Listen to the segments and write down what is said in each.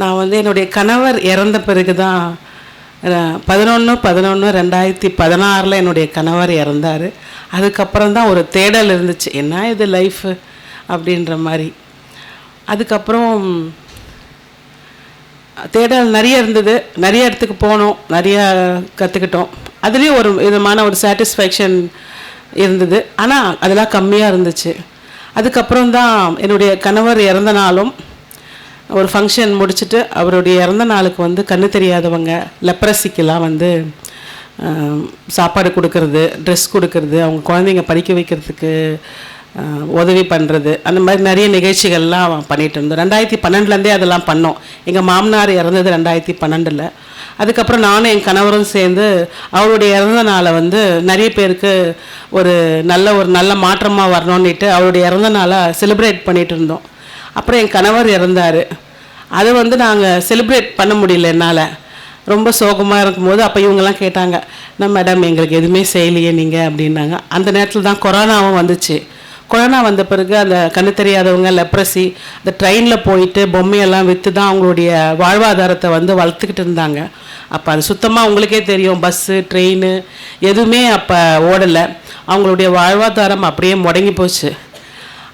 நான் வந்து என்னுடைய கணவர் இறந்த பிறகு தான் பதினொன்று பதினொன்று ரெண்டாயிரத்தி பதினாறில் என்னுடைய கணவர் இறந்தார். அதுக்கப்புறம் தான் ஒரு தேடல் இருந்துச்சு. என்ன இது லைஃபு? அப்படின்ற மாதிரி. அதுக்கப்புறம் தேடல் நிறைய இருந்தது. நிறைய இடத்துக்கு போனோம். நிறையா கற்றுக்கிட்டோம் அதுலேயும் ஒரு விதமான ஒரு சாட்டிஸ்ஃபேக்ஷன் இருந்தது. ஆனால் அதெல்லாம் கம்மியாக இருந்துச்சு. அதுக்கப்புறம் தான் என்னுடைய கணவர் இறந்த நாளும் ஒரு ஃபங்க்ஷன் முடிச்சுட்டு அவருடைய இறந்த நாளுக்கு வந்து கண்ணு தெரியாதவங்க லெப்ரஸிக்கெல்லாம் வந்து சாப்பாடு கொடுக்கறது ட்ரெஸ் கொடுக்கறது அவங்க குழந்தைங்க படிக்க வைக்கிறதுக்கு உதவி பண்ணுறது அந்த மாதிரி நிறைய நிகழ்ச்சிகள்லாம் பண்ணிகிட்டு இருந்தோம். ரெண்டாயிரத்தி பன்னெண்டுலேருந்தே அதெல்லாம் பண்ணோம். எங்கள் மாமனார் இறந்தது ரெண்டாயிரத்தி பன்னெண்டில். அதுக்கப்புறம் நானும் என் கணவரும் சேர்ந்து அவருடைய இறந்த நாளை வந்து நிறைய பேருக்கு ஒரு நல்ல ஒரு நல்ல மாற்றமாக வரணும்னுட்டு அவருடைய இறந்த நாளை செலிப்ரேட் பண்ணிகிட்டு இருந்தோம். அப்புறம் என் கணவர் இறந்தார். அதை வந்து நாங்கள் செலிப்ரேட் பண்ண முடியல என்னால். ரொம்ப சோகமாக இருக்கும்போது அப்போ இவங்கெல்லாம் கேட்டாங்க என்ன மேடம் எங்களுக்கு எதுவுமே செய்யலையே நீங்கள் அப்படின்னாங்க. அந்த நேரத்தில் தான் கொரோனாவும் வந்துச்சு. கொரோனா வந்த பிறகு அந்த கண்ணு தெரியாதவங்க லெப்ரசி அந்த ட்ரெயினில் போயிட்டு பொம்மையெல்லாம் விற்று தான் அவங்களுடைய வாழ்வாதாரத்தை வந்து வளர்த்துக்கிட்டு இருந்தாங்க. அப்போ அது சுத்தமாக உங்களுக்கே தெரியும். பஸ்ஸு ட்ரெயின் எதுவுமே அப்போ ஓடலை. அவங்களுடைய வாழ்வாதாரம் அப்படியே முடங்கி போச்சு.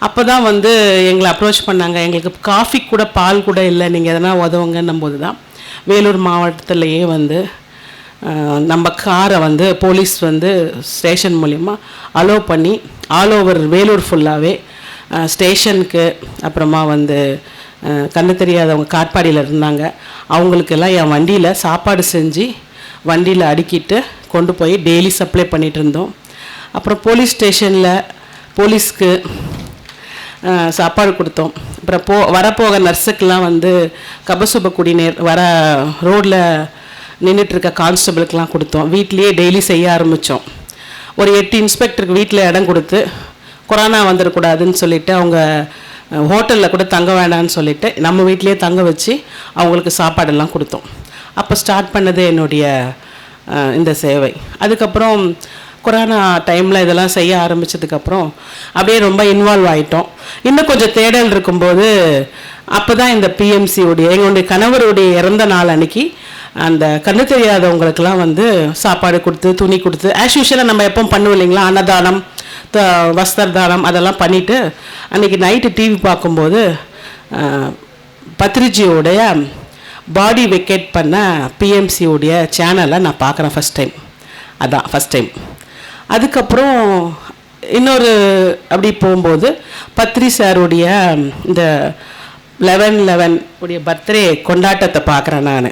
அப்போ தான் வந்து எங்களை அப்ரோச் பண்ணாங்க. எங்களுக்கு காஃபி கூட பால் கூட இல்லை. நீங்கள் எதனா உதவுங்கன்னும் போது தான் வேலூர் மாவட்டத்திலேயே வந்து நம்ம காரை வந்து போலீஸ் வந்து ஸ்டேஷன் மூலிமா அலோவ் பண்ணி ஆல் ஓவர் வேலூர் ஃபுல்லாகவே ஸ்டேஷனுக்கு அப்புறமா வந்து கண்ணு தெரியாதவங்க காட்பாடியில் இருந்தாங்க. அவங்களுக்கெல்லாம் என் வண்டியில் சாப்பாடு செஞ்சு வண்டியில் அடுக்கிட்டு கொண்டு போய் டெய்லி சப்ளை பண்ணிகிட்டு இருந்தோம். அப்புறம் போலீஸ் ஸ்டேஷனில் போலீஸ்க்கு சாப்பாடு கொடுத்தோம். அப்புறம் போ வரப்போக நர்ஸுக்கெலாம் வந்து கபசுப குடிநீர் வர ரோட்டில் நின்றுட்டுருக்க கான்ஸ்டபிளுக்கெலாம் கொடுத்தோம். வீட்லேயே டெய்லி செய்ய ஆரம்பித்தோம் ஒரு எட்டு இன்ஸ்பெக்டருக்கு வீட்டில் இடம் கொடுத்து கொரோனா வந்துடக்கூடாதுன்னு சொல்லிட்டு அவங்க ஹோட்டலில் கூட தங்க வேண்டாம்னு சொல்லிட்டு நம்ம வீட்டிலேயே தங்க வச்சு அவங்களுக்கு சாப்பாடெல்லாம் கொடுத்தோம். அப்போ ஸ்டார்ட் பண்ணது என்னுடைய இந்த சேவை. அதுக்கப்புறம் கொரோனா டைமில் இதெல்லாம் செய்ய ஆரம்பிச்சதுக்கப்புறம் அப்படியே ரொம்ப இன்வால்வ் ஆகிட்டோம் இன்னும் கொஞ்சம் தேடல் இருக்கும்போது அப்போ தான் இந்த பிஎம்சியுடைய எங்களுடைய கணவருடைய இறந்த நாள் அன்னைக்கு அந்த கண்ணு தெரியாதவங்களுக்கெல்லாம் வந்து சாப்பாடு கொடுத்து துணி கொடுத்து ஆஸ் யூஷுவலாக நம்ம எப்போ பண்ணுவோம் இல்லைங்களா? அன்னதானம் த வஸ்திர தானம் அதெல்லாம் பண்ணிவிட்டு அன்றைக்கி நைட்டு டிவி பார்க்கும்போது பத்ரிஜியோடைய பாடி வெக்கேட் பண்ண பிஎம்சியோடைய சேனலை நான் பார்க்குறேன் ஃபஸ்ட் டைம் அதான் ஃபஸ்ட் டைம் அதுக்கப்புறம் இன்னொரு அப்படி போகும்போது பத்ரி சாருடைய இந்த லெவன் லெவன் உடைய பர்த்டே கொண்டாட்டத்தை பார்க்குறேன் நான்.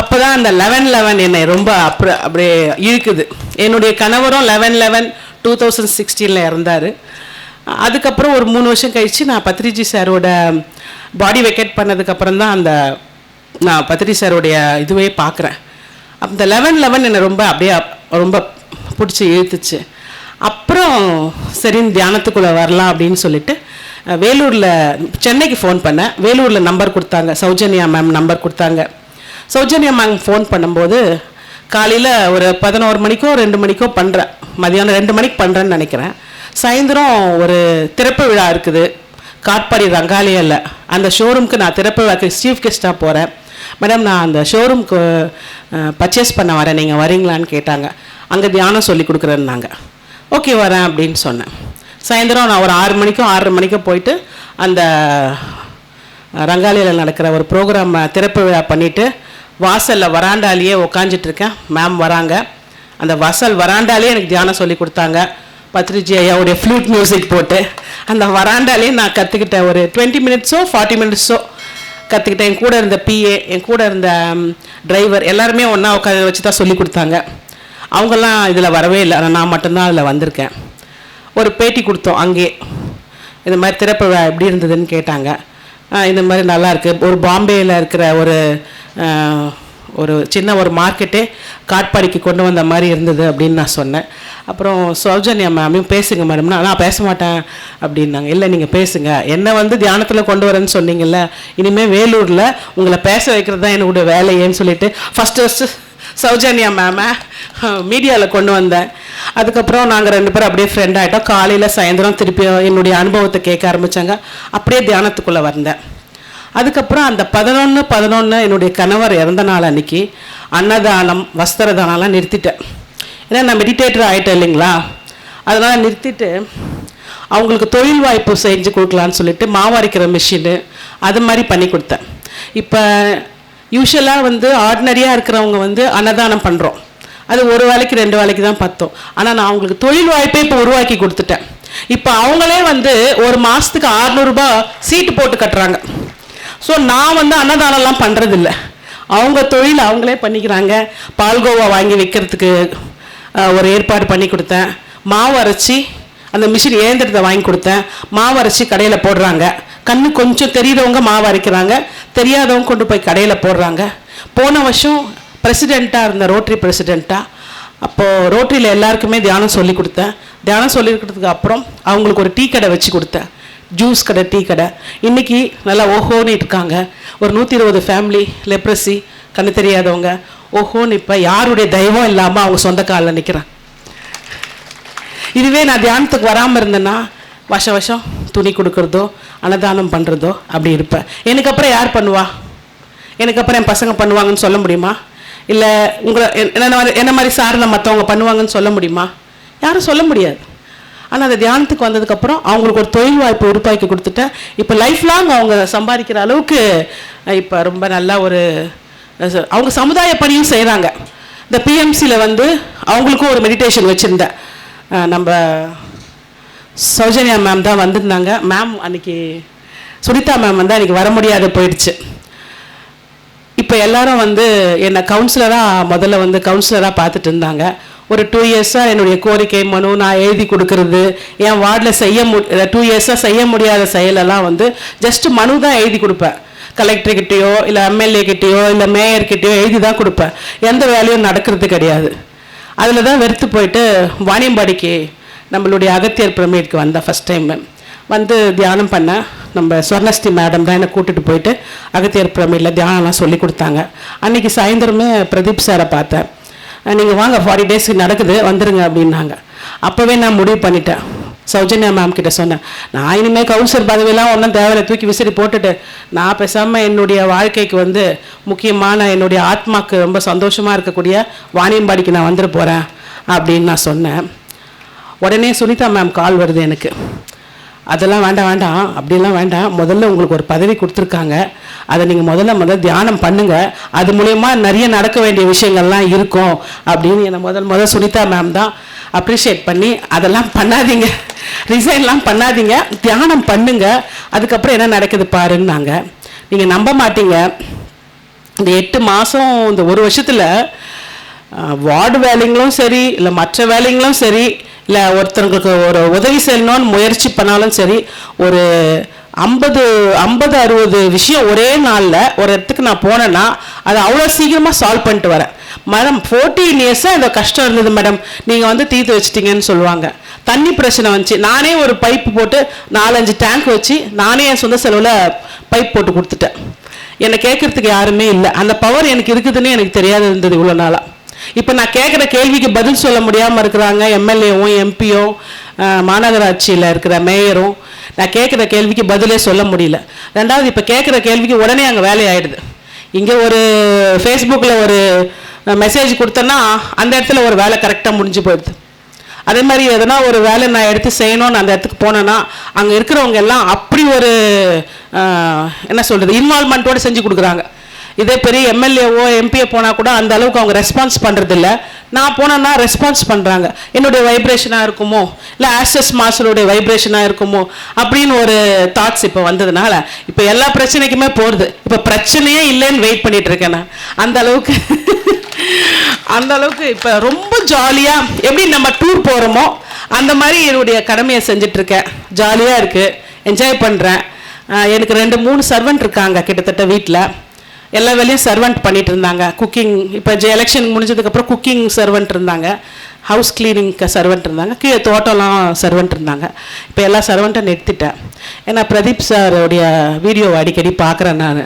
அப்போ தான் அந்த லெவன் லெவன் என்னை ரொம்ப அப்புறம் அப்படியே இழுக்குது. என்னுடைய கணவரும் லெவன் லெவன் டூ தௌசண்ட் சிக்ஸ்டீனில் இறந்தார். அதுக்கப்புறம் ஒரு மூணு வருஷம் கழித்து நான் பத்ரிஜி சாரோட பாடி வெக்கேட் பண்ணதுக்கப்புறம் தான் அந்த நான் பத்ரி சாரோடைய இதுவே பார்க்குறேன். அந்த லெவன் லெவன் என்னை ரொம்ப அப்படியே ரொம்ப பிடிச்சி இழுத்துச்சு. அப்புறம் சரின்னு தியானத்துக்குள்ளே வரலாம் அப்படின்னு சொல்லிட்டு வேலூரில் சென்னைக்கு ஃபோன் பண்ணேன். வேலூரில் நம்பர் கொடுத்தாங்க. சௌஜன்யா மேம் நம்பர் கொடுத்தாங்க. சௌஜன்யா மேம் ஃபோன் பண்ணும்போது காலையில் ஒரு பதினோரு மணிக்கோ ரெண்டு மணிக்கோ பண்ணுறேன் மதியானம் ரெண்டு மணிக்கு பண்ணுறேன்னு நினைக்கிறேன். சாயந்தரம் ஒரு திறப்பு விழா இருக்குது. காட்பாடி ரங்காலயில் அந்த ஷோரூம்க்கு நான் திறப்பு விழாக்கு சீஃப் கெஸ்ட்டாக போகிறேன் மேடம் நான் அந்த ஷோரூம்க்கு பர்ச்சேஸ் பண்ண வரேன். நீங்கள் வரீங்களான்னு கேட்டாங்க. அங்கே தியானம் சொல்லி கொடுக்குறேன்னாங்க. ஓகே வரேன் அப்படின்னு சொன்னேன். சாயந்தரம் நான் ஒரு ஆறு மணிக்கும் ஆறரை மணிக்கும் போயிட்டு அந்த ரங்காலியில் நடக்கிற ஒரு ப்ரோக்ராம் திறப்பு விழா பண்ணிவிட்டு வாசலில் வராண்டாலேயே உக்காஞ்சிட்ருக்கேன் மேம் வராங்க. அந்த வாசல் வராண்டாலே எனக்கு தியானம் சொல்லி கொடுத்தாங்க. பத்ரிஜி ஐயாவுடைய ஃப்ளூட் மியூசிக் போட்டு. அந்த வராண்டாலே நான் கற்றுக்கிட்டேன் ஒரு டுவெண்ட்டி மினிட்ஸோ ஃபார்ட்டி மினிட்ஸோ கற்றுக்கிட்டேன் என் கூட இருந்த பிஏ என் கூட இருந்த டிரைவர் எல்லாருமே ஒன்றா உட்காந்து வச்சு தான் சொல்லி கொடுத்தாங்க. அவங்கெல்லாம் இதில் வரவே இல்லை. ஆனால் நான் மட்டும்தான் அதில் வந்திருக்கேன். ஒரு பேட்டி கொடுத்தோம் அங்கே. இந்த மாதிரி திறப்பு எப்படி இருந்ததுன்னு கேட்டாங்க. இந்த மாதிரி நல்லாயிருக்கு ஒரு பாம்பேயில் இருக்கிற ஒரு ஒரு சின்ன ஒரு மார்க்கெட்டே காட்பாடிக்கு கொண்டு வந்த மாதிரி இருந்தது அப்படின்னு நான் சொன்னேன். அப்புறம் சௌஜன்யா மேமையும் பேசுங்க மேடம்னா நான் பேச மாட்டேன் அப்படின்னாங்க. இல்லை நீங்கள் பேசுங்க. என்னை வந்து தியானத்தில் கொண்டு வரேன்னு சொன்னீங்கல்ல. இனிமேல் வேலூரில் உங்களை பேச வைக்கிறது தான் என்னோட வேலையேன்னு சொல்லிட்டு ஃபஸ்ட்டு ஃபஸ்ட்டு சௌஜன்யா மேமை மீடியாவில் கொண்டு வந்தேன். அதுக்கப்புறம் நாங்கள் ரெண்டு பேரும் அப்படியே ஃப்ரெண்ட் ஆகிட்டோம் காலையில் சாயந்தரம் திருப்பி என்னுடைய அனுபவத்தை கேட்க ஆரம்பித்தாங்க அப்படியே தியானத்துக்குள்ளே வந்தேன். அதுக்கப்புறம் அந்த பதினொன்று பதினொன்று என்னுடைய கணவர் இறந்த நாள் அன்னைக்கு அன்னதானம் வஸ்திர தானம்லாம் நிறுத்திட்டேன். ஏன்னா நான் மெடிடேட்டர் ஆகிட்டேன் இல்லைங்களா? அதனால் நிறுத்திட்டு அவங்களுக்கு தொழில் வாய்ப்பு செஞ்சு கொடுக்கலான்னு சொல்லிட்டு மாவரைக்கிற மிஷினு அது மாதிரி பண்ணி கொடுத்தேன். இப்போ யூஸ்வலாக வந்து ஆர்டினரியாக இருக்கிறவங்க வந்து அன்னதானம் பண்ணுறோம் அது ஒரு வேலைக்கு ரெண்டு வேலைக்கு தான் பார்த்தோம் ஆனால் நான் அவங்களுக்கு தொழில் வாய்ப்பே இப்போ உருவாக்கி கொடுத்துட்டேன். இப்போ அவங்களே வந்து ஒரு மாதத்துக்கு ஆறுநூறுபா சீட்டு போட்டு கட்டுறாங்க. ஸோ நான் வந்து அன்னதானம்லாம் பண்ணுறதில்ல அவங்க தொழில் அவங்களே பண்ணிக்கிறாங்க. பால்கோவா வாங்கி வைக்கிறதுக்கு ஒரு ஏற்பாடு பண்ணி கொடுத்தேன். மாவு அரைச்சி அந்த மிஷின் இயந்திரத்தை வாங்கி கொடுத்தேன். மாவு அரைச்சி கடையில் போடுறாங்க. கண்ணு கொஞ்சம் தெரியிறவங்க மாவு அரைக்கிறாங்க தெரியாதவங்க கொண்டு போய் கடையில் போடுறாங்க. போன வருஷம் பிரசிடெண்ட்டாக இருந்த ரோட்டரி பிரசிடெண்ட்டாக அப்போது ரோட்டரியில் எல்லாருக்குமே தியானம் சொல்லி கொடுத்தேன். தியானம் சொல்லி கொடுத்ததுக்கு அப்புறம் அவங்களுக்கு ஒரு டீ கடை வச்சு கொடுத்தேன். ஜூஸ் கடை டீ கடை. இன்னைக்கு நல்லா ஓஹோன்னு இருக்காங்க. ஒரு நூற்றி இருபது ஃபேமிலி லெப்ரஸி கண்ணு தெரியாதவங்க. ஓஹோன்னு இப்போ யாருடைய தெய்வம் இல்லாமல் அவங்க சொந்த காலில் நிற்கிறான் இதுவே நான் தியானத்துக்கு வராமல் இருந்தேன்னா வருஷம் வருஷம் துணி கொடுக்குறதோ அன்னதானம் பண்ணுறதோ அப்படி இருப்பேன் எனக்கு அப்புறம் யார் பண்ணுவா? எனக்கு அப்புறம் என் பசங்க பண்ணுவாங்கன்னு சொல்ல முடியுமா? இல்லை உங்களை என்ன மாதிரி என்ன மாதிரி சார்ந்த மற்றவங்க பண்ணுவாங்கன்னு சொல்ல முடியுமா? யாரும் சொல்ல முடியாது. ஆனால் அந்த தியானத்துக்கு வந்ததுக்கப்புறம் அவங்களுக்கு ஒரு தொழில் வாய்ப்பு உருவாக்கி கொடுத்துட்டேன் இப்போ லைஃப் லாங் அவங்க சம்பாதிக்கிற அளவுக்கு இப்போ ரொம்ப நல்லா ஒரு அவங்க சமுதாய பணியும் செய்கிறாங்க இந்த பிஎம்சியில் வந்து அவங்களுக்கும் ஒரு மெடிடேஷன் வச்சுருந்தேன். நம்ம சௌஜன்யா மேம் தான் வந்திருந்தாங்க. மேம் அன்னைக்கு சுனிதா மேம் வந்து அன்றைக்கி வர முடியாத போயிடுச்சு. இப்போ எல்லாரும் வந்து என்னை கவுன்சிலராக முதல்ல வந்து கவுன்சிலராக பார்த்துட்டு இருந்தாங்க. ஒரு டூ இயர்ஸாக என்னுடைய கோரிக்கை மனு நான் எழுதி கொடுக்கறது என் வார்டில் செய்ய மு டூ இயர்ஸாக செய்ய முடியாத செயலெல்லாம் வந்து ஜஸ்ட் மனு தான் எழுதி கொடுப்பேன். கலெக்டர்கிட்டயோ இல்லை எம்எல்ஏக்கிட்டேயோ இல்லை மேயர்கிட்டேயோ எழுதி தான் கொடுப்பேன். எந்த வேலையும் நடக்கிறது கிடையாது. அதில் தான் வெறுத்து போயிட்டு வாணியம்பாடிக்கு நம்மளுடைய அகத்தியர் பிரமிட்க்கு வந்தேன் ஃபஸ்ட் டைம் வந்து தியானம் பண்ணேன் நம்ம சுவர்ணஸ்ரீ மேடம் தான் என்னை கூட்டிட்டு போயிட்டு அகத்தியர் பிரமிடில் தியானம்லாம் சொல்லி கொடுத்தாங்க. அன்னைக்கு சாயந்தரமே பிரதீப் சாரை பார்த்தேன். நீங்கள் வாங்க ஃபார்ட்டி டேஸ்க்கு நடக்குது வந்துடுங்க அப்படின்னாங்க. அப்போவே நான் முடிவு பண்ணிட்டேன். சௌஜன்யா மேம் கிட்ட சொன்னேன் நான் இனிமேல் கவுன்சிலர் பதவியெல்லாம் ஒன்றும் தேவையில்லை தூக்கி விசிறி போட்டுட்டு நான் பேசாமல் என்னுடைய வாழ்க்கைக்கு வந்து முக்கியமான என்னுடைய ஆத்மாக்கு ரொம்ப சந்தோஷமாக இருக்கக்கூடிய வாணியம்பாடிக்கு நான் வந்துட்டு போகிறேன் அப்படின்னு நான் சொன்னேன். உடனே சுனிதா மேம் கால் வருது எனக்கு. அதெல்லாம் வேண்டாம் வேண்டாம். அப்படிலாம் வேண்டாம். முதல்ல உங்களுக்கு ஒரு பதவி கொடுத்துருக்காங்க. அதை நீங்கள் முதல்ல முதல்ல தியானம் பண்ணுங்க. அது மூலயமா நிறைய நடக்க வேண்டிய விஷயங்கள்லாம் இருக்கும். அப்படின்னு என்னை முதல் முதல் சுனிதா மேம் தான் அப்ரிஷியேட் பண்ணி அதெல்லாம் பண்ணாதீங்க. ரிசைன்லாம் பண்ணாதீங்க. தியானம் பண்ணுங்க. அதுக்கப்புறம் என்ன நடக்குது பாருன்னாங்க. நீங்கள் நம்ப மாட்டீங்க. இந்த எட்டு மாதம் இந்த ஒரு வருஷத்தில் வார்டு வேலைங்களும் சரி இல்லை மற்ற வேலைங்களும் சரி இல்லை ஒருத்தங்களுக்கு ஒரு உதவி செய்யணும்னு முயற்சி பண்ணாலும் சரி ஒரு ஐம்பது ஐம்பது அறுபது விஷயம் ஒரே நாளில் ஒரு இடத்துக்கு நான் போனேன்னா அதை அவ்வளோ சீக்கிரமாக சால்வ் பண்ணிட்டு வரேன். மேடம் ஃபோர்டீன் இயர்ஸாக இந்த கஷ்டம் இருந்தது மேடம் நீங்கள் வந்து தீர்த்து வச்சிட்டீங்கன்னு சொல்லுவாங்க. தண்ணி பிரச்சனை வந்துச்சு. நானே ஒரு பைப் போட்டு நாலஞ்சு டேங்க் வச்சு நானே என் சொந்த செலவில் பைப் போட்டு கொடுத்துட்டேன். என்னை கேட்கறதுக்கு யாருமே இல்லை. அந்த பவர் எனக்கு இருக்குதுன்னு எனக்கு தெரியாது இருந்தது இவ்வளோ நாளாக இப்போ நான் கேட்குற கேள்விக்கு பதில் சொல்ல முடியாமல் இருக்கிறாங்க எம்எல்ஏவும் எம்பியும் மாநகராட்சியில் இருக்கிற மேயரும். நான் கேட்குற கேள்விக்கு பதிலே சொல்ல முடியல. ரெண்டாவது இப்போ கேட்குற கேள்விக்கு உடனே அங்கே வேலையாயிடுது. இங்கே ஒரு ஃபேஸ்புக்கில் ஒரு மெசேஜ் கொடுத்தேன்னா அந்த இடத்துல ஒரு வேலை கரெக்டாக முடிஞ்சு போயிடுது. அதே மாதிரி எதனா ஒரு வேலை நான் எடுத்து செய்யணும்னு அந்த இடத்துக்கு போனேன்னா அங்கே இருக்கிறவங்க எல்லாம் அப்படி ஒரு என்ன சொல்கிறது இன்வால்மெண்ட்டோடு செஞ்சு கொடுக்குறாங்க. இதே பெரிய எம்எல்ஏவோ எம்பியோ போனால் கூட அந்த அளவுக்கு அவங்க ரெஸ்பான்ஸ் பண்ணுறதில்ல நான் போனேன்னா ரெஸ்பான்ஸ் பண்ணுறாங்க என்னுடைய வைப்ரேஷனாக இருக்குமோ? இல்லை ஆஸ்டஸ் மாஸ்டருடைய வைப்ரேஷனாக இருக்குமோ? அப்படின்னு ஒரு தாட்ஸ் இப்போ வந்ததுனால இப்போ எல்லா பிரச்சனைக்குமே போகிறது இப்போ பிரச்சனையே இல்லைன்னு வெயிட் பண்ணிட்டு இருக்கேன் நான். அந்த அளவுக்கு அந்த அளவுக்கு இப்போ ரொம்ப ஜாலியாக எப்படி நம்ம டூர் போகிறோமோ அந்த மாதிரி என்னுடைய கடமையை செஞ்சிட்ருக்கேன் ஜாலியாக இருக்குது என்ஜாய் பண்ணுறேன் எனக்கு ரெண்டு மூணு சர்வெண்ட் இருக்காங்க கிட்டத்தட்ட வீட்டில் எல்லா வேலையும் சர்வெண்ட் பண்ணிட்டு இருந்தாங்க. குக்கிங் இப்போ ஜெ எலெக்ஷன் முடிஞ்சதுக்கப்புறம் குக்கிங் சர்வெண்ட் இருந்தாங்க. ஹவுஸ் கிளீனிங்க்கு சர்வெண்ட் இருந்தாங்க. கீழே தோட்டம்லாம் சர்வெண்ட் இருந்தாங்க. இப்போ எல்லா சர்வெண்ட்டும் நிறுத்திட்டேன். ஏன்னா பிரதீப் சாருடைய வீடியோ அடிக்கடி பார்க்குறேன் நான்.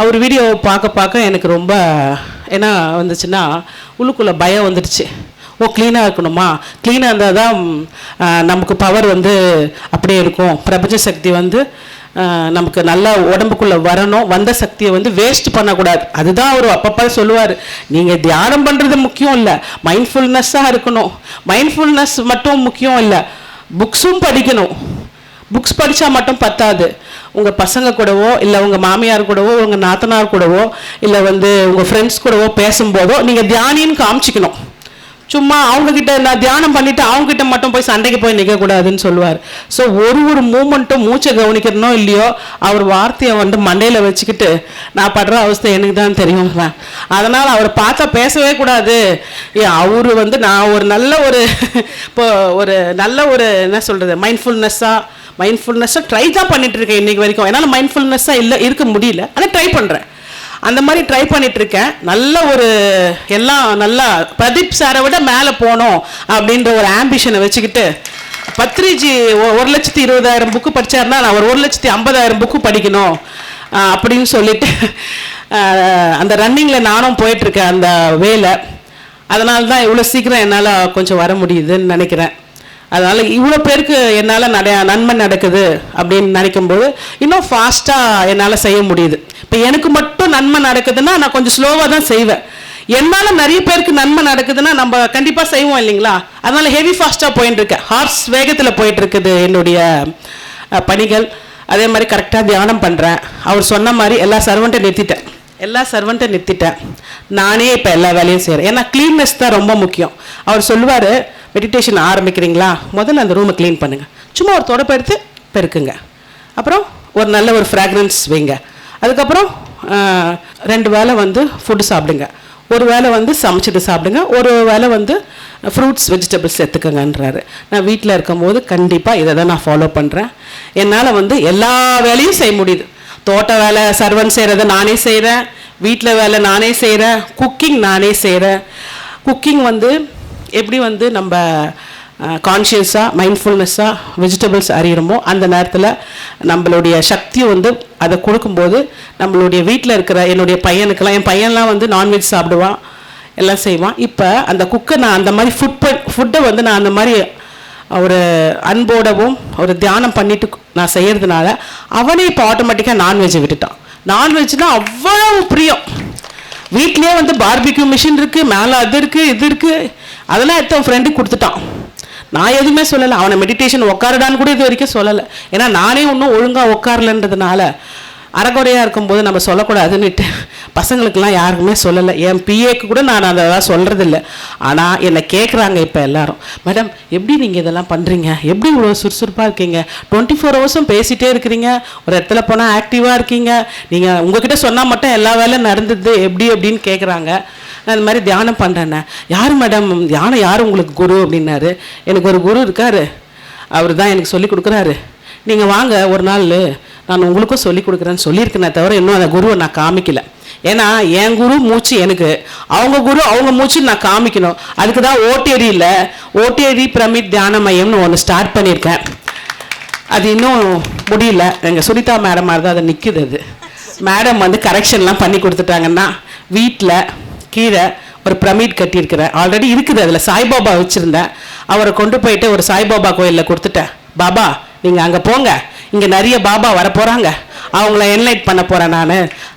அவர் வீடியோ பார்க்க பார்க்க எனக்கு ரொம்ப என்ன வந்துச்சுன்னா உள்ளுக்குள்ளே பயம் வந்துடுச்சு. ஓ க்ளீனாக இருக்கணுமா? க்ளீனாக இருந்தால் தான் நமக்கு பவர் வந்து அப்படியே இருக்கும். பிரபஞ்ச சக்தி வந்து நமக்கு நல்லா உடம்புக்குள்ளே வரணும். வந்த சக்தியை வந்து வேஸ்ட் பண்ணக்கூடாது. அதுதான் அவர் அப்பப்போ சொல்லுவார். நீங்கள் தியானம் பண்ணுறது முக்கியம் இல்லை. மைண்ட்ஃபுல்னஸ்ஸாக இருக்கணும். மைண்ட்ஃபுல்னஸ் மட்டும் முக்கியம் இல்லை. புக்ஸும் படிக்கணும். புக்ஸ் படித்தா மட்டும் பத்தாது. உங்கள் பசங்க கூடவோ இல்லை உங்கள் மாமியார் கூடவோ உங்கள் நாத்தனார் கூடவோ இல்லை வந்து உங்கள் ஃப்ரெண்ட்ஸ் கூடவோ பேசும்போதோ நீங்கள் தியானின்னு காமிச்சிக்கணும். சும்மா அவங்கக்கிட்ட நான் தியானம் பண்ணிவிட்டு அவங்கக்கிட்ட மட்டும் போய் சண்டைக்கு போய் நிற்கக்கூடாதுன்னு சொல்லுவார். ஸோ ஒரு ஒரு மூமெண்ட்டும் மூச்சை கவனிக்கிறனோ இல்லையோ அவர் வார்த்தையை வந்து மண்டையில் வச்சுக்கிட்டு நான் படுற அவஸ்தை எனக்கு தான் தெரியும் அதனால் அவர் பார்த்தா பேசவே கூடாது. ஏ அவர் வந்து நான் ஒரு நல்ல ஒரு இப்போ ஒரு நல்ல ஒரு என்ன சொல்கிறது மைண்ட்ஃபுல்னஸ்ஸாக மைண்ட்ஃபுல்னஸ்ஸாக ட்ரை தான் பண்ணிகிட்ருக்கேன் இருக்கேன் வரைக்கும். என்னால் மைண்ட்ஃபுல்னஸ்ஸாக இல்லை இருக்க முடியல. ஆனால் ட்ரை பண்ணுறேன் அந்த மாதிரி ட்ரை பண்ணிட்டு இருக்கேன் நல்ல ஒரு எல்லாம் நல்லா பிரதீப் சாரை விட மேலே போகணும் அப்படின்ற ஒரு ஆம்பிஷனை வச்சுக்கிட்டு பத்ரிஜி ஒரு லட்சத்தி இருபதாயிரம் புக்கு படிச்சாருன்னா நான் ஒரு ஒரு லட்சத்தி ஐம்பதாயிரம் புக்கு படிக்கணும் அப்படின்னு சொல்லிட்டு அந்த ரன்னிங்கில் நானும் போயிட்டுருக்கேன் அந்த வேலை அதனால தான் இவ்வளோ சீக்கிரம் என்னால் கொஞ்சம் வர முடியுதுன்னு நினைக்கிறேன். அதனால் இவ்வளோ பேருக்கு என்னால் நட நன்மை நடக்குது அப்படின்னு நினைக்கும்போது இன்னும் ஃபாஸ்ட்டாக என்னால் செய்ய முடியுது. இப்போ எனக்கு மட்டும் நன்மை நடக்குதுன்னா நான் கொஞ்சம் ஸ்லோவாக தான் செய்வேன். என்னால் நிறைய பேருக்கு நன்மை நடக்குதுன்னா நம்ம கண்டிப்பாக செய்வோம் இல்லைங்களா? அதனால் ஹெவி ஃபாஸ்ட்டாக போயிட்டுருக்கேன் ஹார்ஸ் வேகத்தில் போயிட்டுருக்குது என்னுடைய பணிகள். அதே மாதிரி கரெக்டாக தியானம் பண்ணுறேன் அவர் சொன்ன மாதிரி எல்லா சர்வெண்ட்டை நிறுத்திட்டேன். எல்லா சர்வெண்ட்டை நிறுத்திட்டேன். நானே இப்போ எல்லா வேலையும் செய்கிறேன் ஏன்னா க்ளீன்னஸ் தான் ரொம்ப முக்கியம். அவர் சொல்லுவார் மெடிடேஷன் ஆரம்பிக்கிறீங்களா? முதல்ல அந்த ரூமை க்ளீன் பண்ணுங்கள் சும்மா ஒரு தொடப்ப எடுத்து பெருக்குங்க. அப்புறம் ஒரு நல்ல ஒரு ஃப்ராக்ரன்ஸ் வைங்க. அதுக்கப்புறம் ரெண்டு வேளை வந்து ஃபுட்டு சாப்பிடுங்க. ஒரு வேளை வந்து சமைச்சிட்டு சாப்பிடுங்க. ஒரு வேளை வந்து ஃப்ரூட்ஸ் வெஜிடபிள்ஸ் எடுத்துக்கங்கன்றாரு. நான் வீட்டில் இருக்கும்போது கண்டிப்பாக இதை தான் நான் ஃபாலோ பண்ணுறேன் என்னால் வந்து எல்லா வேலையும் செய்ய முடியுது. தோட்ட வேலை சர்வன் செய்கிறத நானே செய்கிறேன் வீட்டில் வேலை நானே செய்கிறேன் குக்கிங் நானே செய்கிறேன் குக்கிங் வந்து எப்படி வந்து நம்ம கான்ஷியஸாக மைண்ட்ஃபுல்னஸ்ஸாக வெஜிடபிள்ஸ் அறியிறோமோ அந்த நேரத்தில் நம்மளுடைய சக்தியும் வந்து அதை கொடுக்கும்போது நம்மளுடைய வீட்டில் இருக்கிற என்னுடைய பையனுக்கெல்லாம் என் பையன்லாம் வந்து நான்வெஜ் சாப்பிடுவான் எல்லாம் செய்வான். இப்போ அந்த குக்கை நான் அந்த மாதிரி ஃபுட் ஃபுட்டை வந்து நான் அந்த மாதிரி ஒரு அன்போடவும் ஒரு தியானம் பண்ணிட்டு நான் செய்கிறதுனால அவனே இப்போ ஆட்டோமேட்டிக்காக நான்வெஜ்ஜை விட்டுட்டான். நான்வெஜ்னா அவ்வளவு பிரியம். வீட்லேயே வந்து பார்பிக்யூ மிஷின் இருக்குது மேலே அது இருக்குது இது இருக்குது அதெல்லாம் எடுத்து அவன் ஃப்ரெண்டுக்கு கொடுத்துட்டான். நான் எதுவுமே சொல்லலை. அவனை மெடிடேஷன் உட்காருடான்னு கூட இது வரைக்கும் சொல்லலை. ஏன்னா நானே ஒன்றும் ஒழுங்காக உட்காரலன்றதுனால அறகுறையாக இருக்கும்போது நம்ம சொல்லக்கூடாதுன்னுட்டு பசங்களுக்கெல்லாம் யாருக்குமே சொல்லலை. என் பிஏக்கு கூட நான் அதெல்லாம் சொல்கிறதில்ல ஆனால் என்னை கேட்குறாங்க இப்போ எல்லாரும். மேடம் எப்படி நீங்கள் இதெல்லாம் பண்ணுறீங்க எப்படி இவ்வளோ சுறுசுறுப்பாக இருக்கீங்க? டுவெண்ட்டி ஃபோர் ஹவர்ஸும் பேசிகிட்டே இருக்கிறீங்க. ஒரு இடத்துல போனால் ஆக்டிவாக இருக்கீங்க. நீங்கள் உங்ககிட்ட சொன்னால் மட்டும் எல்லா வேலையும் நடந்தது எப்படி? அப்படின்னு கேட்குறாங்க நான் இந்த மாதிரி தியானம் பண்ணுறேன்னே யார் மேடம் தியானம் யார் உங்களுக்கு குரு அப்படின்னாரு? எனக்கு ஒரு குரு இருக்காரு. அவர் தான் எனக்கு சொல்லி கொடுக்குறாரு. நீங்கள் வாங்க ஒரு நாள் நான் உங்களுக்கும் சொல்லி கொடுக்குறேன்னு சொல்லியிருக்கேனே தவிர இன்னும் அந்த குருவை நான் காமிக்கல. ஏன்னா என் குரு மூச்சு எனக்கு. அவங்க குரு அவங்க மூச்சு நான் காமிக்கணும். அதுக்கு தான் ஓட்டேரியில் ஓட்டேரி பிரமிட் தியான மையம்னு ஒன்று ஸ்டார்ட் பண்ணியிருக்கேன். அது இன்னும் முடியல. எங்கள் சுனிதா மேடமாக இருந்தால் தான் அது நிற்குது அது. மேடம் வந்து கரெக்ஷன்லாம் பண்ணி கொடுத்துட்டாங்கன்னா வீட்டில் கீழே ஒரு பிரமிட் கட்டியிருக்கிறேன். ஆல்ரெடி இருக்குது அதில். சாய்பாபா வச்சுருந்தேன் அவரை கொண்டு போயிட்டு ஒரு சாய்பாபா கோயிலில் கொடுத்துட்டேன். பாபா நீங்கள் அங்கே போங்க. இங்கே நிறைய பாபா வரப்போகிறாங்க அவங்கள என்லைட் பண்ண போகிறேன் நான்.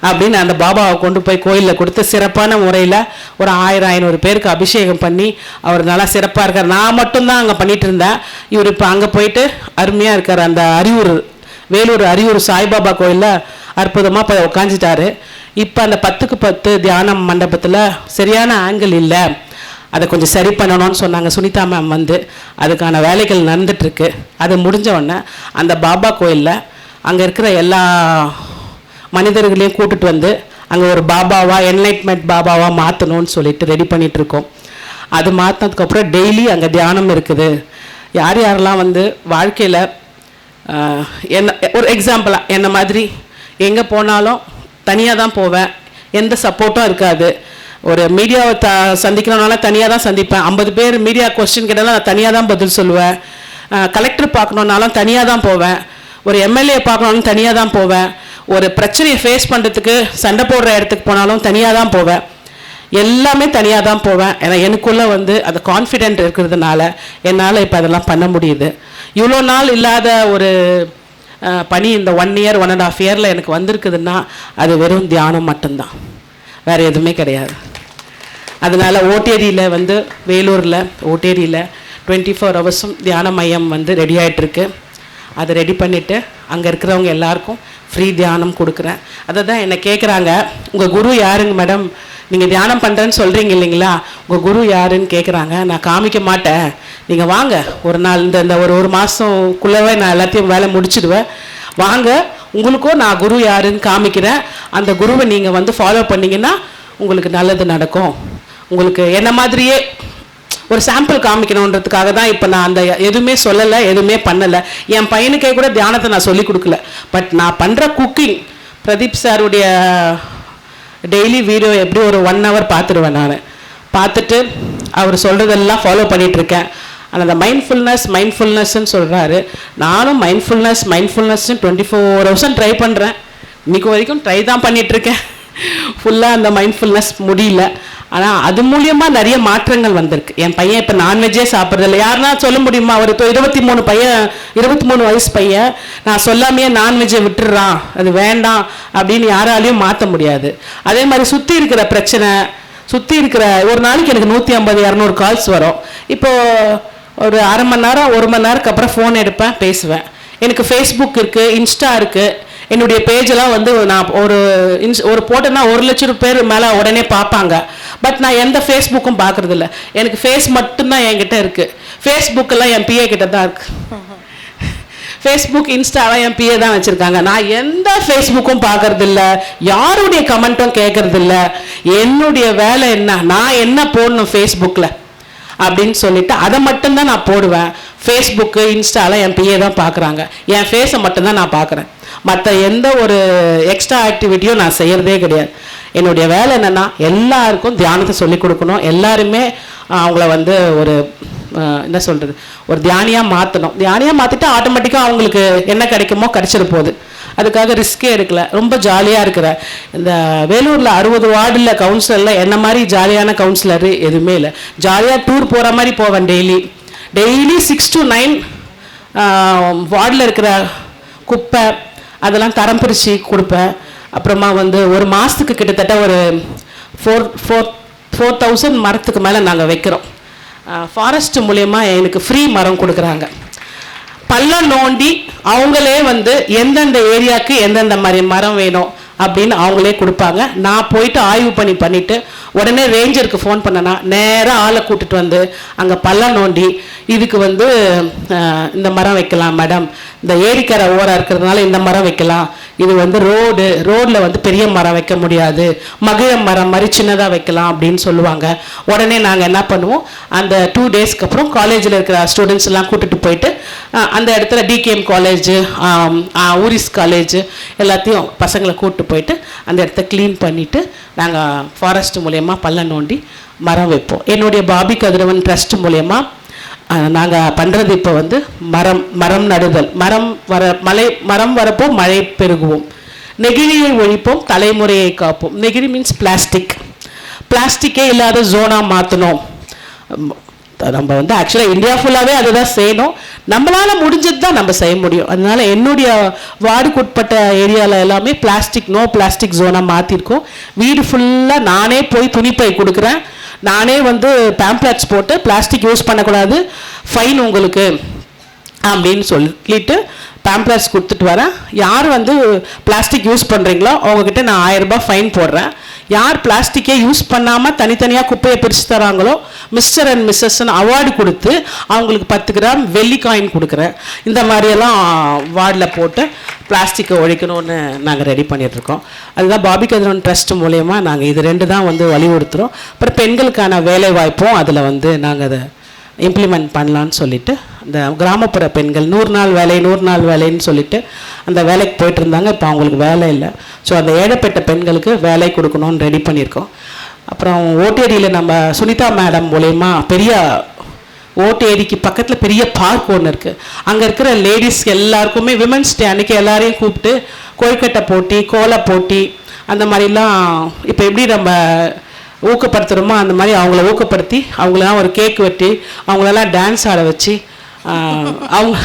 அப்படின்னு அந்த பாபாவை கொண்டு போய் கோயிலில் கொடுத்து சிறப்பான முறையில் ஒரு ஆயிரம் ஐநூறு பேருக்கு அபிஷேகம் பண்ணி அவர் நல்லா சிறப்பாக இருக்கார். நான் மட்டும்தான் அங்கே பண்ணிட்டு இருந்தேன். இவர் இப்போ அங்கே போயிட்டு அருமையாக இருக்கார். அந்த அரியூர் வேலூர் அரியூர் சாய்பாபா கோயிலில் அற்புதமாக இப்போ உட்காந்துட்டாரு இப்போ அந்த பத்துக்கு பத்து தியானம் மண்டபத்தில் சரியான ஆங்கிள் இல்லை. அதை கொஞ்சம் சரி பண்ணணும்னு சொன்னாங்க. சுனிதா மேம் வந்து அதுக்கான வேலைகள் நடந்துட்டுருக்கு. அது முடிஞ்ச உடனே அந்த பாபா கோயிலில் அங்கே இருக்கிற எல்லா மனிதர்களையும் கூட்டுட்டு வந்து அங்கே ஒரு பாபாவாக என்லைட்மெண்ட் பாபாவாக மாற்றணும்னு சொல்லிட்டு ரெடி பண்ணிகிட்ருக்கோம் இருக்கோம் அது மாற்றினதுக்கப்புறம் டெய்லி அங்கே தியானம் இருக்குது. யார் யாரெல்லாம் வந்து வாழ்க்கையில் என்ன ஒரு எக்ஸாம்பிளாக என்ன மாதிரி எங்கே போனாலும் தனியாக தான் போவேன். எந்த சப்போர்ட்டும் இருக்காது. ஒரு மீடியாவை த சந்திக்கிறனால தனியாக தான் சந்திப்பேன். ஐம்பது பேர் மீடியா கொஸ்டின் கேட்டாலும் நான் தனியாக தான் பதில் சொல்லுவேன். கலெக்டர் பார்க்கணுன்னாலும் தனியாக தான் போவேன். ஒரு எம்எல்ஏ பார்க்கணும்னு தனியாக தான் போவேன். ஒரு பிரச்சனையை ஃபேஸ் பண்ணுறதுக்கு சண்டை போடுற இடத்துக்கு போனாலும் தனியாக தான் போவேன். எல்லாமே தனியாக தான் போவேன். ஏன்னா எனக்குள்ளே வந்து அந்த கான்ஃபிடென்ட் இருக்கிறதுனால என்னால் இப்போ அதெல்லாம் பண்ண முடியுது. இவ்வளோ நாள் இல்லாத ஒரு பணி இந்த one year one and half இயரில் எனக்கு வந்திருக்குதுன்னா அது வெறும் தியானம் மட்டும்தான். வேறு எதுவுமே கிடையாது. அதனால் ஓட்டேரியில் வந்து வேலூரில் ஓட்டேரியில் டுவெண்ட்டி ஃபோர் ஹவர்ஸும் தியான மையம் வந்து ரெடி ஆகிட்டுருக்கு அதை ரெடி பண்ணிவிட்டு அங்கே இருக்கிறவங்க எல்லாருக்கும் ஃப்ரீ தியானம் கொடுக்குறேன். அதை தான் என்னை கேட்குறாங்க உங்கள் குரு யாருங்க மேடம் நீங்கள் தியானம் பண்ணுறேன்னு சொல்கிறீங்க இல்லைங்களா? உங்கள் குரு யாருன்னு கேட்குறாங்க நான் காமிக்க மாட்டேன். நீங்கள் வாங்க. ஒரு நாள் இந்த இந்த ஒரு ஒரு மாதம்குள்ளவே நான் எல்லாத்தையும் வேலை முடிச்சிடுவேன். வாங்க. உங்களுக்கும் நான் குரு யாருன்னு காமிக்கிறேன். அந்த குருவை நீங்கள் வந்து ஃபாலோ பண்ணிங்கன்னா உங்களுக்கு நல்லது நடக்கும். உங்களுக்கு என்ன மாதிரியே ஒரு சாம்பிள் காமிக்கணுன்றதுக்காக தான் இப்போ நான் அந்த எதுவுமே சொல்லலை எதுவுமே பண்ணலை. என் பையனுக்கே கூட தியானத்தை நான் சொல்லிக் கொடுக்கல. பட் நான் பண்ணுற குக்கிங் பிரதீப் சாருடைய டெய்லி வீடியோ எப்படி ஒரு ஒன் ஹவர் பார்த்துருவேன் நான். பார்த்துட்டு அவர் சொல்கிறதெல்லாம் ஃபாலோ இருக்கேன் ஆனால் அந்த மைண்ட்ஃபுல்னஸ் மைண்ட்ஃபுல்னஸ்ன்னு சொல்கிறாரு நானும் மைண்ட்ஃபுல்னஸ் மைண்ட்ஃபுல்னஸ்ன்னு டுவெண்ட்டி ஃபோர் ஹவர்ஸும் ட்ரை பண்ணுறேன் இன்றைக்கு வரைக்கும் ட்ரை தான் பண்ணிகிட்ருக்கேன் ஃபுல்லாக அந்த மைண்ட்ஃபுல்னஸ் முடியல. ஆனால் அது மூலியமாக நிறைய மாற்றங்கள் வந்திருக்கு. என் பையன் இப்போ நான்வெஜ்ஜே சாப்பிட்றதில்ல. யாருன்னா சொல்ல முடியுமா? அவர் இப்போ இருபத்தி மூணு பையன் இருபத்தி மூணு வயசு பையன் நான் சொல்லாமையே நான்வெஜ்ஜை விட்டுடுறான் அது வேண்டாம் அப்படின்னு யாராலையும் மாற்ற முடியாது. அதே மாதிரி சுற்றி இருக்கிற பிரச்சனை சுற்றி இருக்கிற ஒரு நாளைக்கு எனக்கு நூற்றி ஐம்பது இரநூறு கால்ஸ் வரும். இப்போது ஒரு அரை மணி நேரம் ஒரு மணி நேரத்துக்கு அப்புறம் ஃபோன் எடுப்பேன் பேசுவேன். எனக்கு ஃபேஸ்புக் இருக்குது இன்ஸ்டா இருக்குது என்னுடைய பேஜெல்லாம் வந்து நான் ஒரு இன்ஸ் ஒரு போட்டேன்னா ஒரு லட்சம் பேர் மேலே உடனே பார்ப்பாங்க பட் நான் எந்த ஃபேஸ்புக்கும் பார்க்குறதில்ல எனக்கு ஃபேஸ் மட்டும்தான் என்கிட்ட இருக்குது ஃபேஸ்புக்கெல்லாம் என் பிஏ கிட்ட தான் இருக்குது ஃபேஸ்புக் இன்ஸ்டாலாம் என் பிஏ தான் வச்சுருக்காங்க. நான் எந்த ஃபேஸ்புக்கும் பார்க்கறதில்ல யாருடைய கமெண்ட்டும் கேட்கறதில்ல என்னுடைய வேலை என்ன? நான் என்ன போடணும் ஃபேஸ்புக்கில் அப்படின்னு சொல்லிட்டு அதை மட்டும்தான் நான் போடுவேன். ஃபேஸ்புக்கு இன்ஸ்டாலாம் என் பிஏ தான் பார்க்குறாங்க. என் ஃபேஸை மட்டும்தான் நான் பார்க்குறேன். மற்ற எந்த ஒரு எக்ஸ்ட்ரா ஆக்டிவிட்டியும் நான் செய்கிறதே கிடையாது. என்னுடைய வேலை என்னென்னா எல்லாருக்கும் தியானத்தை சொல்லிக் கொடுக்கணும். எல்லாருமே அவங்கள வந்து ஒரு என்ன சொல்கிறது ஒரு தியானியாக மாற்றணும் தியானியாக மாற்றிட்டு ஆட்டோமேட்டிக்காக அவங்களுக்கு என்ன கிடைக்குமோ கிடச்சிட போகுது. அதுக்காக ரிஸ்கே எடுக்கல. ரொம்ப ஜாலியாக இருக்கிற இந்த வேலூரில் அறுபது வார்டில் கவுன்சிலரில் என்ன மாதிரி ஜாலியான கவுன்சிலர் எதுவுமே இல்லை. ஜாலியாக டூர் போகிற மாதிரி போவேன் daily daily six to nine வார்டில் இருக்கிற குப்பை அதெல்லாம் தரம் பிரித்து கொடுப்பேன். அப்புறமா வந்து ஒரு மாதத்துக்கு கிட்டத்தட்ட ஒரு ஃபோர் ஃபோர் ஃபோர் தௌசண்ட் மரத்துக்கு மேலே நாங்கள் வைக்கிறோம். ஃபாரஸ்ட் மூலயமா எனக்கு ஃப்ரீ மரம் கொடுக்குறாங்க. பள்ளம் நோண்டி அவங்களே வந்து எந்தெந்த ஏரியாவுக்கு எந்தெந்த மாதிரி மரம் வேணும் அப்படின்னு அவங்களே கொடுப்பாங்க. நான் போயிட்டு ஆய்வு பண்ணி பண்ணிட்டு உடனே ரேஞ்சருக்கு ஃபோன் பண்ணனா நேராக ஆளை கூட்டிட்டு வந்து அங்கே பள்ளம் நோண்டி இதுக்கு வந்து இந்த மரம் வைக்கலாம் மேடம். இந்த ஏரிக்கரை ஓரம் இருக்கிறதுனால இந்த மரம் வைக்கலாம். இது வந்து ரோடு ரோடில் வந்து பெரிய மரம் வைக்க முடியாது. மகிழ மரம் மாதிரி சின்னதாக வைக்கலாம் அப்படின்னு சொல்லுவாங்க. உடனே நாங்கள் என்ன பண்ணுவோம்? அந்த டூ டேஸ்க்கு அப்புறம் காலேஜில் இருக்கிற ஸ்டூடெண்ட்ஸ் எல்லாம் கூட்டிட்டு போயிட்டு அந்த இடத்துல டிகேஎம் காலேஜ் ஊரிஸ் காலேஜ் எல்லாத்தையும் பசங்களை கூப்பிட்டு போயிட்டு அந்த இடத்த க்ளீன் பண்ணிவிட்டு நாங்கள் ஃபாரஸ்ட் மூலயமா பள்ளம் நோண்டி மரம் வைப்போம். என்னுடைய பாபி கதிரவன் ட்ரஸ்ட் மூலயமா நாங்கள் பண்ணுறது இப்போ வந்து மரம் மரம் நடுதல். மரம் வர மழை மரம் வரப்போ மழை பெருகுவோம். நெகிழியை ஒழிப்போம் தலைமுறையை காப்போம். நெகிழி மீன்ஸ் பிளாஸ்டிக் பிளாஸ்டிக்கே இல்லாத ஜோனாக மாற்றணும் நம்ம வந்து ஆக்சுவலாக இந்தியா ஃபுல்லாகவே அதுதான் செய்யணும். நம்மளால் முடிஞ்சது தான் நம்ம செய்ய முடியும். அதனால் என்னுடைய வார்டுக்குட்பட்ட ஏரியாவில் எல்லாமே பிளாஸ்டிக் நோ பிளாஸ்டிக் ஜோனாக மாற்றிருக்கோம் வீடு ஃபுல்லாக நானே போய் துணிப்பை கொடுக்குறேன். நானே வந்து பேம்ப்ளெட்ஸ் போட்டு பிளாஸ்டிக் யூஸ் பண்ணக்கூடாது. ஃபைன் உங்களுக்கு. அப்படின்னு சொல்லிட்டு பேம்ப்ளெட்ஸ் கொடுத்துட்டு வரேன். யார் வந்து பிளாஸ்டிக் யூஸ் பண்ணுறீங்களோ அவங்கக்கிட்ட நான் ஆயிரம் ரூபாய் ஃபைன் போடுறேன். யார் பிளாஸ்டிக்கே யூஸ் பண்ணாமல் தனித்தனியாக குப்பையை பிரித்து தராங்களோ மிஸ்டர் அண்ட் மிஸ்ஸஸ்ன்னு அவார்டு கொடுத்து அவங்களுக்கு பத்து கிராம் வெள்ளி காயின் கொடுக்குறேன். இந்த மாதிரியெல்லாம் வார்டில் போட்டு பிளாஸ்டிக்கை ஒழிக்கணும்னு நாங்கள் ரெடி பண்ணிகிட்ருக்கோம் அதுதான் பாபி கதிரன் ட்ரஸ்ட் மூலயமா நாங்கள் இது ரெண்டு தான் வந்து வலியுறுத்துகிறோம் அப்புறம் பெண்களுக்கான வேலை வாய்ப்பும் அதில் வந்து நாங்கள் அதை இம்ப்ளிமெண்ட் பண்ணலான்னு சொல்லிட்டு இந்த கிராமப்புற பெண்கள் நூறு நாள் வேலை நூறு நாள் வேலைன்னு சொல்லிட்டு அந்த வேலைக்கு போயிட்டு இருந்தாங்க. இப்போ அவங்களுக்கு வேலை இல்லை. ஸோ அந்த ஏழைப்பட்ட பெண்களுக்கு வேலை கொடுக்கணும்னு ரெடி பண்ணியிருக்கோம். அப்புறம் ஓட்டேரியில் நம்ம சுனிதா மேடம் மூலயமா பெரிய ஓட்டேரிக்கு பக்கத்தில் பெரிய பார்க் ஒன்று இருக்குது அங்கே இருக்கிற லேடிஸ் எல்லாருக்குமே விமன்ஸ் டே அன்னைக்கு எல்லாரையும் கூப்பிட்டு கொழுக்கட்டை போட்டி கோல போட்டி அந்த மாதிரிலாம் இப்போ எப்படி நம்ம ஊக்கப்படுத்துகிறோமோ அந்த மாதிரி அவங்கள ஊக்கப்படுத்தி அவங்களெல்லாம் ஒரு கேக் வெட்டி அவங்களெல்லாம் டான்ஸ் ஆட வச்சு அவங்க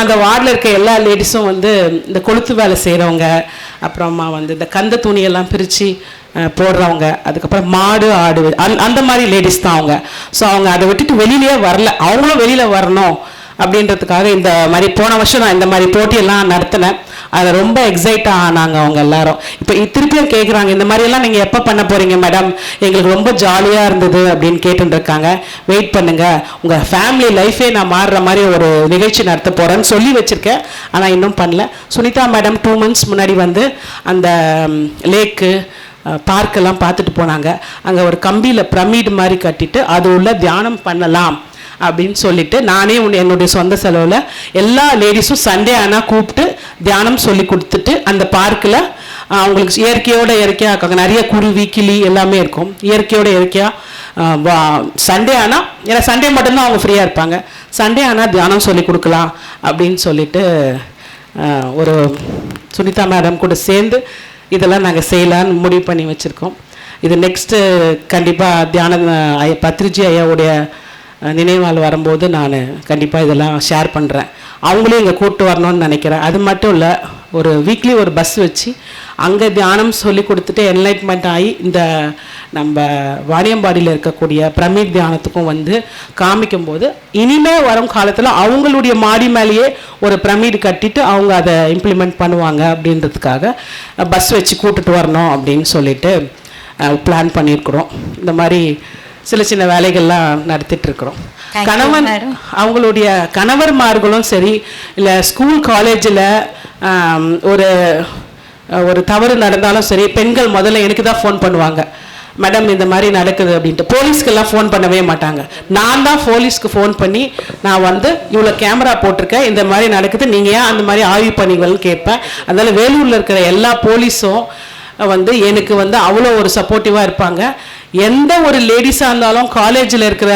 அந்த வார்டில் இருக்க எல்லா லேடிஸும் வந்து இந்த கொளுத்து வேலை செய்கிறவங்க அப்புறமா வந்து இந்த கந்த துணியெல்லாம் பிரித்து போடுறவங்க அதுக்கப்புறம் மாடு ஆடு அந் அந்த மாதிரி லேடிஸ் தான் அவங்க. ஸோ அவங்க அதை விட்டுட்டு வெளியிலேயே வரல. அவங்களும் வெளியில் வரணும். அப்படின்றதுக்காக இந்த மாதிரி போன வருஷம் நான் இந்த மாதிரி போட்டியெல்லாம் நடத்தினேன். அதை ரொம்ப எக்ஸைட் ஆனாங்க அவங்க எல்லாரும். இப்போ திருப்பியும் கேட்குறாங்க இந்த மாதிரியெல்லாம் நீங்கள் எப்போ பண்ண போகிறீங்க மேடம் எங்களுக்கு ரொம்ப ஜாலியாக இருந்தது அப்படின்னு கேட்டுருக்காங்க வெயிட் பண்ணுங்கள் உங்கள் ஃபேமிலி லைஃபே நான் மாறுற மாதிரி ஒரு நிகழ்ச்சி நடத்த போகிறேன்னு சொல்லி வச்சுருக்கேன். ஆனால் இன்னும் பண்ணல. சுனிதா மேடம் டூ மந்த்ஸ் முன்னாடி வந்து அந்த லேக்கு பார்க்கெல்லாம் பார்த்துட்டு போனாங்க. அங்கே ஒரு கம்பியில் பிரமிடு மாதிரி கட்டிட்டு அது உள்ள தியானம் பண்ணலாம். அப்படின்னு சொல்லிட்டு நானே உன் என்னுடைய சொந்த செலவில் எல்லா லேடிஸும் சண்டே ஆனால் கூப்பிட்டு தியானம் சொல்லி கொடுத்துட்டு அந்த பார்க்கில் அவங்களுக்கு இயற்கையோட இயற்கையாக இருக்காங்க. நிறைய குருவி கிளி எல்லாமே இருக்கும். இயற்கையோட இயற்கையாக சண்டே ஆனால் ஏன்னா சண்டே மட்டும்தான் அவங்க ஃப்ரீயாக இருப்பாங்க. சண்டே ஆனால் தியானம் சொல்லி கொடுக்கலாம் அப்படின்னு சொல்லிட்டு ஒரு சுனிதா மேடம் கூட சேர்ந்து இதெல்லாம் நாங்கள் செய்யலான்னு முடிவு பண்ணி வச்சுருக்கோம். இது நெக்ஸ்ட்டு கண்டிப்பாக தியான ஐயா பத்ரிஜி ஐயாவுடைய நினைவால் வரும்போது நான் கண்டிப்பாக இதெல்லாம் ஷேர் பண்ணுறேன் அவங்களையும் இங்கே கூப்பிட்டு வரணும்னு நினைக்கிறேன். அது மட்டும் இல்லை ஒரு வீக்லி ஒரு பஸ் வச்சு அங்கே தியானம் சொல்லி கொடுத்துட்டு என்லைட்மெண்ட் ஆகி இந்த நம்ம வாணியம்பாடியில் இருக்கக்கூடிய பிரமிட் தியானத்துக்கும் வந்து காமிக்கும்போது இனிமே வரும் காலத்தில் அவங்களுடைய மாடி மேலேயே ஒரு பிரமிடு கட்டிட்டு அவங்க அதை இம்ப்ளிமெண்ட் பண்ணுவாங்க அப்படின்றதுக்காக பஸ் வச்சு கூட்டிட்டு வரணும் அப்படின்னு சொல்லிட்டு பிளான் பண்ணியிருக்கிறோம். இந்த மாதிரி சில சின்ன வேலைகள்லாம் நடத்திட்டு இருக்கிறோம் கணவன். அவங்களுடைய கணவர்மார்களும் சரி இல்லை ஸ்கூல் காலேஜில் ஒரு ஒரு தவறு நடந்தாலும் சரி பெண்கள் முதல்ல எனக்கு தான் ஃபோன் பண்ணுவாங்க. மேடம் இந்த மாதிரி நடக்குது அப்படின்ட்டு. போலீஸ்க்கெல்லாம் ஃபோன் பண்ணவே மாட்டாங்க. நான் தான் போலீஸ்க்கு ஃபோன் பண்ணி நான் வந்து இவ்வளோ கேமரா போட்டிருக்கேன் இந்த மாதிரி நடக்குது நீங்கள் ஏன் அந்த மாதிரி ஆய்வு பண்ணீங்கன்னு கேட்பேன் அதனால வேலூரில் இருக்கிற எல்லா போலீஸும் வந்து எனக்கு வந்து அவ்வளோ ஒரு சப்போர்ட்டிவாக இருப்பாங்க. எந்த ஒரு லேடிஸாக இருந்தாலும் காலேஜில் இருக்கிற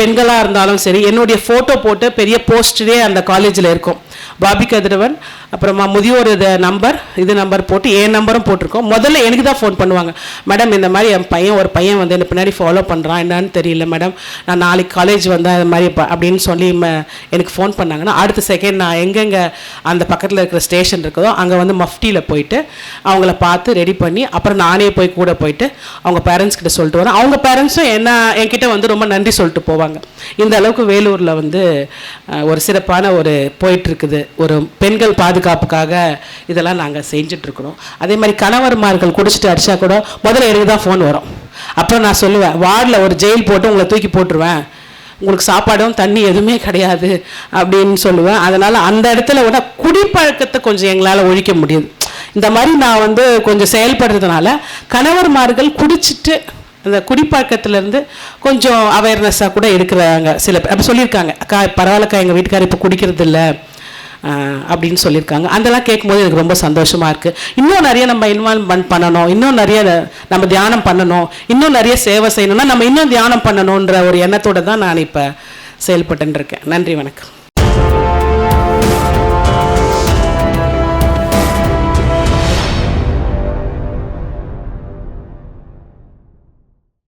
பெண்களாக இருந்தாலும் சரி என்னுடைய ஃபோட்டோ போட்டு பெரிய போஸ்டரே அந்த காலேஜில் இருக்கும். பாபி கதிரவன் அப்புறமா முதியோர் இது நம்பர் இது நம்பர் போட்டு என் நம்பரும் போட்டிருக்கோம். முதல்ல எனக்கு தான் ஃபோன் பண்ணுவாங்க. மேடம் இந்த மாதிரி என் பையன் ஒரு பையன் வந்து என்ன பின்னாடி ஃபாலோ பண்ணுறான் என்னன்னு தெரியல மேடம் நான் நாளைக்கு காலேஜ் வந்தேன் இந்த மாதிரி அப்படின்னு சொல்லி எனக்கு ஃபோன் பண்ணாங்கன்னா அடுத்த செகண்ட் நான் எங்கெங்கே அந்த பக்கத்தில் இருக்கிற ஸ்டேஷன் இருக்குதோ அங்கே வந்து மஃப்டியில் போயிட்டு அவங்கள பார்த்து ரெடி பண்ணி அப்புறம் நானே போய் கூட போயிட்டு அவங்க பேரண்ட்ஸ் கிட்ட சொல்லிட்டு வரேன். அவங்க பேரண்ட்ஸும் என்ன என்கிட்ட வந்து ரொம்ப நன்றி சொல்லிட்டு போவாங்க. இந்த அளவுக்கு வேலூரில் வந்து ஒரு சிறப்பான ஒரு போயிட்டு இருக்குது ஒரு பெண்கள் பாதுகாப்புக்காக இதெல்லாம் நாங்கள் செஞ்சிட்ருக்குறோம். அதே மாதிரி கணவர்மார்கள் குடிச்சிட்டு அடித்தா கூட முதல்ல எனக்கு தான் ஃபோன் வரும். அப்புறம் நான் சொல்லுவேன் வார்டில் ஒரு ஜெயில் போட்டு உங்களை தூக்கி போட்டுருவேன். உங்களுக்கு சாப்பாடும் தண்ணி எதுவுமே கிடையாது. அப்படின்னு சொல்லுவேன். அதனால் அந்த இடத்துல விட குடிப்பழக்கத்தை கொஞ்சம் எங்களால் ஒழிக்க முடியுது. இந்த மாதிரி நான் வந்து கொஞ்சம் செயல்படுறதுனால கணவர்மார்கள் குடிச்சிட்டு அந்த குடிப்பழக்கத்திலேருந்து கொஞ்சம் அவேர்னஸாக கூட இருக்கிறாங்க சில பேர். அப்படி சொல்லியிருக்காங்க. அக்கா பரவாயில்லக்கா எங்கள் வீட்டுக்காரர் இப்போ குடிக்கிறது இல்லை அப்படின்னு சொல்லியிருக்காங்க. அதெல்லாம் கேட்கும்போது எனக்கு ரொம்ப சந்தோஷமாக இருக்குது இன்னும் நிறைய நம்ம இன்வால்வ்மெண்ட் பண்ணணும். இன்னும் நிறைய நம்ம தியானம் பண்ணணும். இன்னும் நிறைய சேவை செய்யணும்னா நம்ம இன்னும் தியானம் பண்ணணுன்ற ஒரு எண்ணத்தோட தான் நான் இப்போ செயல்பட்டுன்னு இருக்கேன். நன்றி வணக்கம்.